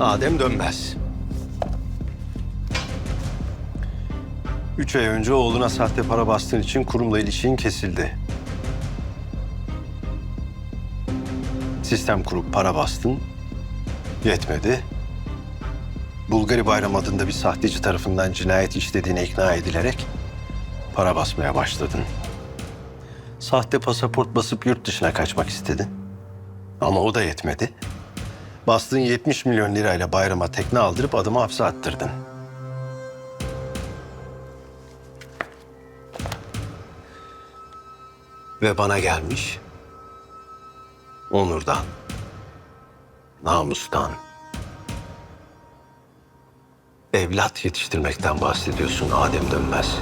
Adem dönmez. Üç ay önce oğluna sahte para bastığın için kurumla ilişkin kesildi. Sistem kurup para bastın. Yetmedi. Bulgari Bayram adında bir sahteci tarafından cinayet işlediğine ikna edilerek para basmaya başladın. Sahte pasaport basıp yurt dışına kaçmak istedin. Ama o da yetmedi. Bastığın 70 milyon lirayla bayrama tekne aldırıp adamı hapse attırdın. Ve bana gelmiş. Onurdan, namustan, evlat yetiştirmekten bahsediyorsun Adem Dönmez.